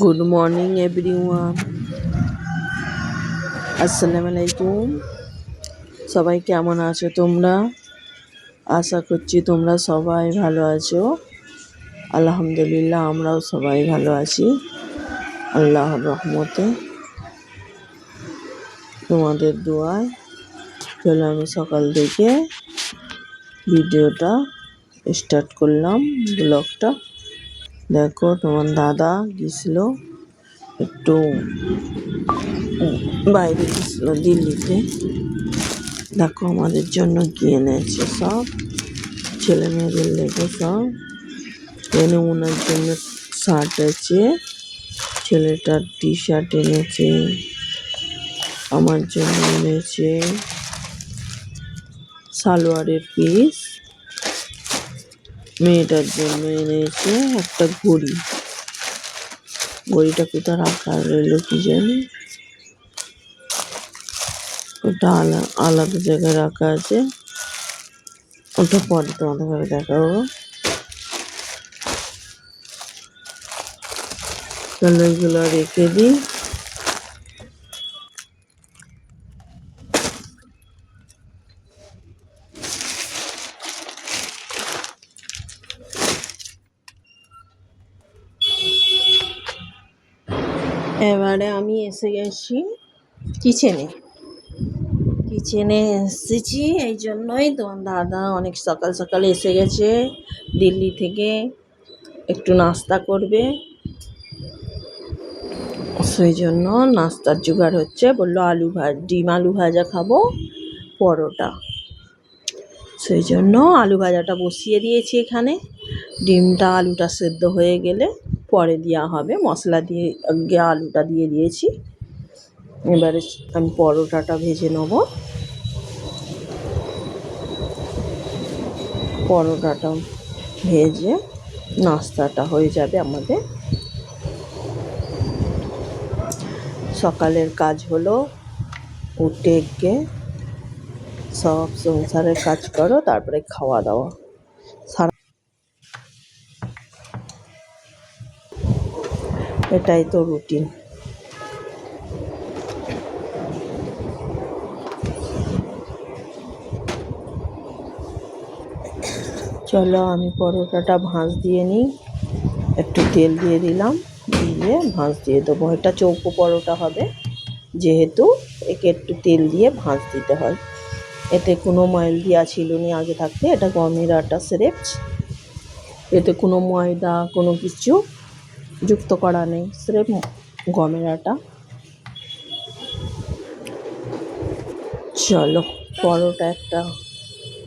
Good morning everyone আসসালামু আলাইকুম সবাই কেমন আছো তোমরা? আশা করছি তোমরা সবাই ভালো আছো। আলহামদুলিল্লাহ, আমরাও সবাই ভালো আছি। আল্লাহর রহমতে। তোমাদের দোয়ায় চলো আমি সকাল থেকে ভিডিওটা স্টার্ট করলাম ব্লগটা। দেখো, তোমার দাদা গেছিল একটু বাইরে গেছিল দিল্লিতে। দেখো, আমাদের জন্য গিয়ে এনেছে সব। ছেলে মেয়েদের লেগে সব। এনে ওনার জন্য শার্ট আছে। ছেলেটার টি শার্ট এনেছে। আমার জন্য এনেছে। সালোয়ারের পিস। মেয়েটার জন্য এনেছে একটা ঘড়ি। ঘড়িটা কোথায় রাখা রইল কি জানি? ওটা আলা, আলাদা জায়গায় রাখা আছে। ওটা পরে তোমাদের দেখাবো। তাহলে ওইগুলো রেখে দিই এবারে আমি এসে গেছি। কিচেনে। কিচেনে এসেছি, এই জন্যই তোমার দাদা অনেক সকাল সকাল এসে গেছে, দিল্লি থেকে একটু নাস্তা করবে। সেই জন্য নাস্তার জোগাড় হচ্ছে, বলল আলু ভাজ, ডিম আলু ভাজা খাব, পরোটা। সেই জন্য আলু ভাজাটা বসিয়ে দিয়েছি এখানে। ডিমটা আলুটা সেদ্ধ হয়ে গেলে পরে দেওয়া হবে, মশলা দিয়ে আলুটা দিয়ে দিয়েছি। এবারে আমি পরোটাটা ভেজে নেব। পরোটাটা ভেজে নাস্তাটা হয়ে যাবে আমাদের। সকালের কাজ হলো উঠে গিয়ে সব সংসারের কাজ করো, তারপরে খাওয়া দাওয়া। সারা এটাই তো রুটিন। চলো আমি পরোটাটা ভাঁজ দিয়ে নিই। একটু তেল দিয়ে দিলাম, দিয়ে ভাঁজ দিয়ে দেবো। এটা চৌকো পরোটা হবে, যেহেতু একে একটু তেল দিয়ে ভাঁজ দিতে হয়। এতে কোনো ময়েল দেওয়া ছিল নি আগে থাকতে, এটা গমের আটা স্রেফ এতে কোনো ময়দা, কোনো কিছু যুক্ত করা নেই স্রেফ গমের আটা। চলো, পরোটা একটা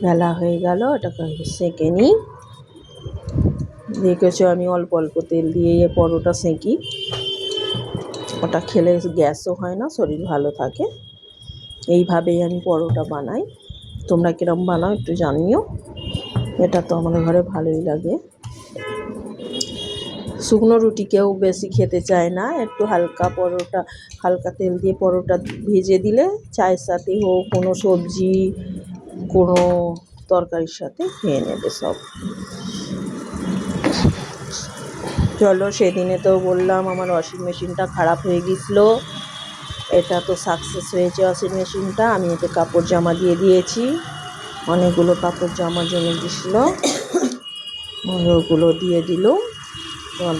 বেলা হয়ে গেল আমি সেঁকে নিই। দেখেছ আমি অল্প অল্প তেল দিয়ে পরোটা সেঁকি। ওটা খেলে গ্যাসও হয় না, শরীর ভালো থাকে। এইভাবেই আমি পরোটা বানাই। তোমরা কিরম বানাও একটু জানিও। এটা তো আমাদের ঘরে ভালোই লাগে। শুকনো রুটি কেউ বেশি খেতে চায় না। একটু হালকা পরোটা, হালকা তেল দিয়ে পরোটা ভেজে দিলে, চায়ের সাথে হোক, কোনো সবজি কোনো তরকারির সাথে খেয়ে নেবে সব। চলো সেদিনে তো বললাম আমার ওয়াশিং মেশিনটা খারাপ হয়ে গেছিল এটা তো সাকসেস হয়েছে ওয়াশিং মেশিনটা আমি এতে কাপড় জামা দিয়ে দিয়েছি। অনেকগুলো কাপড় জামা জমে গেছিল ওগুলো দিয়ে দিল।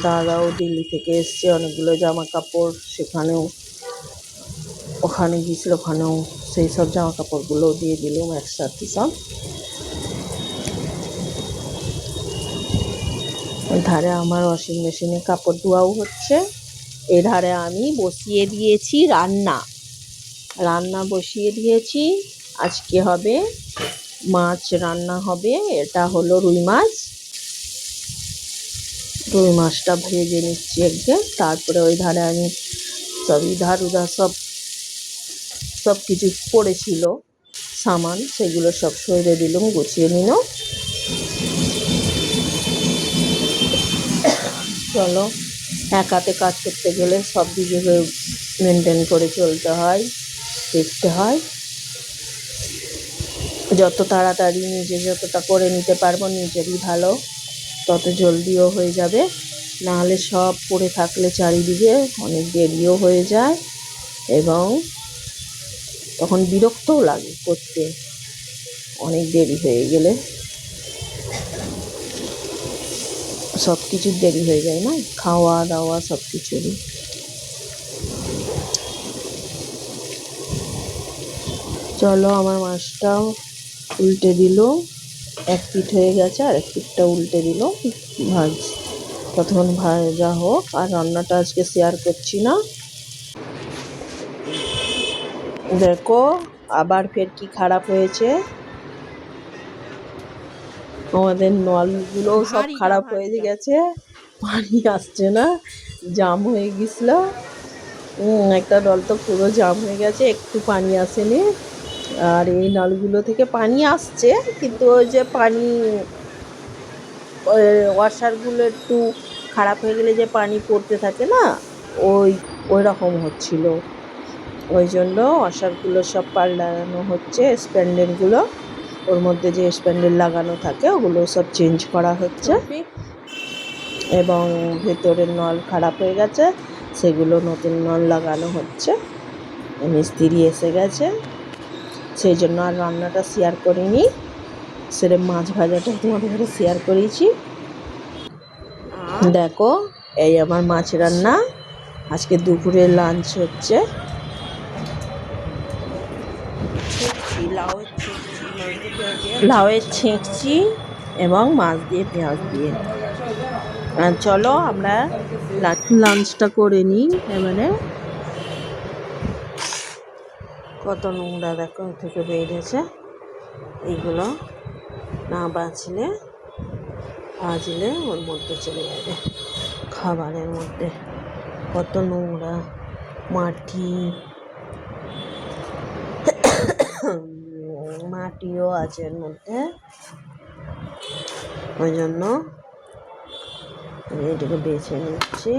দাদাও দিল্লি থেকে এসছে, অনেকগুলো জামা কাপড় সেখানেও, ওখানে গিয়েছিল, ওখানেও সেই সব জামা কাপড়গুলোও দিয়ে দিলাম একসাথে সব। ধারে আমার ওয়াশিং মেশিনে কাপড় ধোয়াও হচ্ছে। এ ধারে আমি বসিয়ে দিয়েছি রান্না। রান্না বসিয়ে দিয়েছি। আজকে হবে মাছ রান্না হবে, এটা হলো রুই মাছ। রুই মাছটা ভেজে নিচ্ছি একদিন, তারপরে ওই ধারে আমি সব ইধার উধার সব সব কিছু পড়েছিল সামান, সেগুলো সব সরিয়ে দিলাম, গুছিয়ে নিল। চলো একাতে কাজ করতে গেলে সব দিকে মেনটেন করে চলতে হয়, দেখতে হয়। যত তাড়াতাড়ি নিজে যতটা করে নিতে পারব নিজেরই ভালো, তত জলদিও হয়ে যাবে। নাহলে সব পড়ে থাকলে চারিদিকে অনেক দেরিও হয়ে যায় এবং তখন বিরক্তও লাগে করতে। অনেক দেরি হয়ে গেলে। সব কিছুর দেরি হয়ে যায় না? খাওয়া দাওয়া সব কিছুরই চলো আমার মাছটাও উল্টে দিল। এক পিঠ হয়ে গেছে আর এক পিঠটা উল্টে দিল। ভাজ। ততক্ষণ ভাজা হোক আর রান্নাটা আজকে শেয়ার করছি না। দেখো আবার ফের কি খারাপ হয়েছে? আমাদের নলগুলো সব খারাপ হয়ে গেছে। পানি আসছে না জাম হয়ে গেছিল। একটা নল তো পুরো জাম হয়ে গেছে একটু পানি আসেনি। আর এই নলগুলো থেকে পানি আসছে কিন্তু ওই যে পানি ওয়াশারগুলো একটু খারাপ হয়ে গেলে যে পানি পড়তে থাকে না ওই ওই রকম হচ্ছিল। ওই জন্য ওয়াশারগুলো সব পাল্টানো হচ্ছে, স্প্যান্ডেলগুলো। ওর মধ্যে যে স্প্যান্ডেল লাগানো থাকে, ওগুলো সব চেঞ্জ করা হচ্ছে। এবং ভেতরের নল খারাপ হয়ে গেছে, সেগুলো নতুন নল লাগানো হচ্ছে। মিস্ত্রি এসে গেছে। সেই জন্য আর রান্নাটা শেয়ার করিনি। সেটা মাছ ভাজাটা তোমাদের সাথে শেয়ার করেছি। দেখো, এই আমার মাছ রান্না। আজকে দুপুরে লাঞ্চ হচ্ছে। লাউয়ের ছেঁকছি এবং মাছ দিয়ে পেঁয়াজ দিয়ে। চলো আমরা লাঞ্চটা করে নিই এবারে। কত নোংরা দেখো থেকে বেরিয়েছে। এইগুলো না বাঁচলে বাজলে ওর মধ্যে চলে যাবে খাবারের মধ্যে। কত নোংরা মাটি। মাটিও আছে এর মধ্যে। ওই জন্য এটাকে বেছে নিচ্ছি।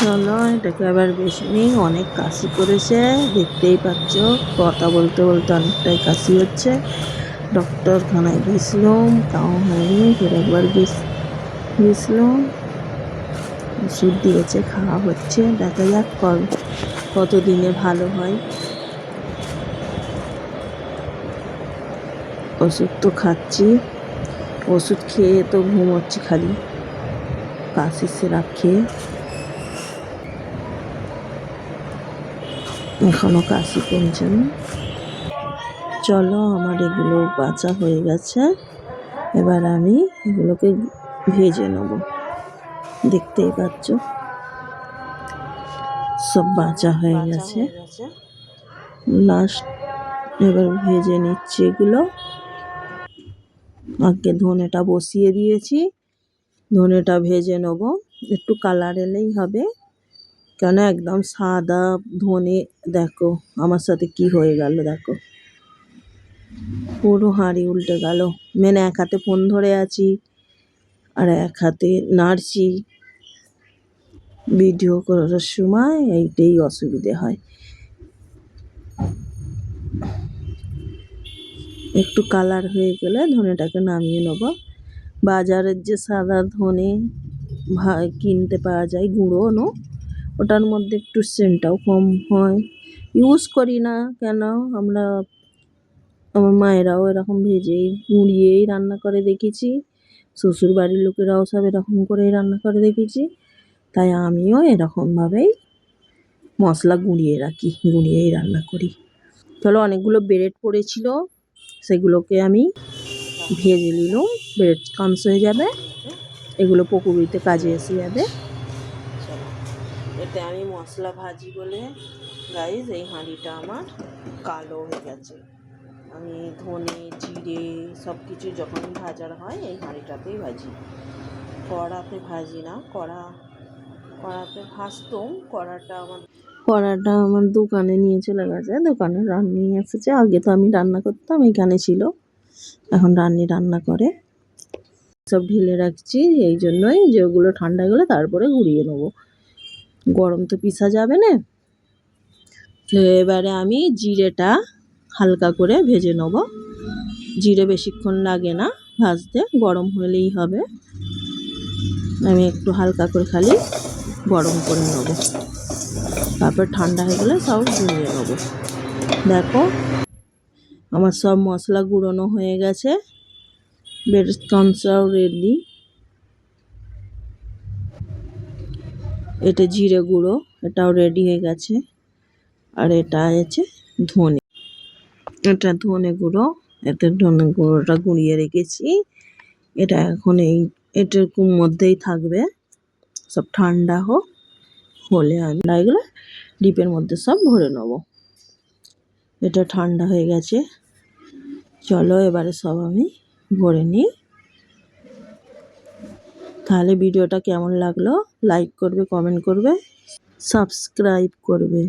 চলো, এটাকে আবার বেছে নিই। অনেক কাশি করেছে, দেখতেই পাচ্ছ, কথা বলতে বলতে অনেকটাই কাশি হচ্ছে। ডক্টরখানায় গেছিলাম, তাও হয়নি, ফের একবার গেছিলাম। ওষুধ দিয়েছে, খাওয়া হচ্ছে, দেখা যাক কত দিনে ভালো হয়। ওষুধ তো খাচ্ছি। ওষুধ খেয়ে তো ঘুমোচ্ছি খালি। কাশি সিরাপ খেয়ে। এখনও কাশি কমছে না। চলো আমার এগুলো বাঁচা হয়ে গেছে। এবার আমি এগুলোকে ভেজে নেব। দেখতেই পাচ্ছ? সব বাঁচা হয়ে গেছে। লাস্ট এবার ভেজে নিচ্ছি এগুলো। আগে ধনেটা বসিয়ে দিয়েছি। ধনেটা ভেজে নেব। একটু কালার এলেই হবে। কেন একদম সাদা ধনে, দেখো আমার সাথে কি হয়ে গেল, দেখো। পুরো হাঁড়ি উল্টে গেল। মেনে এক হাতে ফোন ধরে আছি আর এক হাতে নাড়ছি। ভিডিও করার সময় এইটাই অসুবিধে হয়। একটু কালার হয়ে গেলে ধনেটাকে নামিয়ে নেব। বাজারের যে সাদা ধনে কিনতে পাওয়া যায় গুঁড়ো নো ওটার মধ্যে একটু সেন্টটাও কম হয়। ইউজ করি না কেন? আমরা, আমার মায়েরাও এরকম ভেজেই, গুঁড়িয়েই রান্না করে দেখেছি। শ্বশুর বাড়ির লোকেরাও সব এরকম করেই রান্না করে দেখেছি। তাই আমিও এরকমভাবেই মশলা গুঁড়িয়ে রাখি, গুঁড়িয়েই রান্না করি। চলো অনেকগুলো ব্রেড পড়েছিল। সেগুলোকে আমি ভেজে নিলাম, ব্রেড কামস হয়ে যাবে। এগুলো পকুড়িতে কাজে এসে যাবে। এতে আমি মশলা ভাজি বলে গাইজ এই হাঁড়িটা আমার কালো হয়ে গেছে। আমি ধনে, জিরে সব কিছু যখন ভাজার হয়, এই হাঁড়িটাতেই ভাজি। কড়াতে ভাজি না, কড়া, কড়াতে ভাজতাম, কড়াটা আমার কড়াটা আমার দোকানে নিয়ে চলে গেছে। দোকানে রান্নি এসেছে। আগে তো আমি রান্না করতাম, এখানে ছিল। এখন রান্নি রান্না করে। সব ঢেলে রাখছি, এই জন্যই যে ওগুলো ঠান্ডা গেলে তারপরে ঘুরিয়ে নেব। গরম তো পিসা যাবে না। তো এবারে আমি জিরেটা হালকা করে ভেজে নেব। জিরে বেশিক্ষণ লাগে না ভাজতে, গরম হলেই হবে। আমি একটু হালকা করে খালি গরম করে নেব। তারপর ঠান্ডা হয়ে গেলে সব গুঁড়িয়ে নেব দেখো, আমার সব মশলা গুঁড়োনো হয়ে গেছে। বেড কনসাও রেডি এটা জিরে গুঁড়ো, এটাও রেডি হয়ে গেছে। আর এটা আছে ধনে। এটা ধনে গুঁড়ো, এতে ধনে গুঁড়োটা গুঁড়িয়ে রেখেছি। এটা এখন এই, এটার মধ্যেই থাকবে। সব ঠান্ডা হোক। হলে আমি এগুলো ডিপের মধ্যে সব ভরে নেব। এটা ঠান্ডা হয়ে গেছে। চলো এবারে সব আমি ভরে নিই। তাহলে ভিডিওটা কেমন লাগল? লাইক করবে, কমেন্ট করবে, সাবস্ক্রাইব করবে।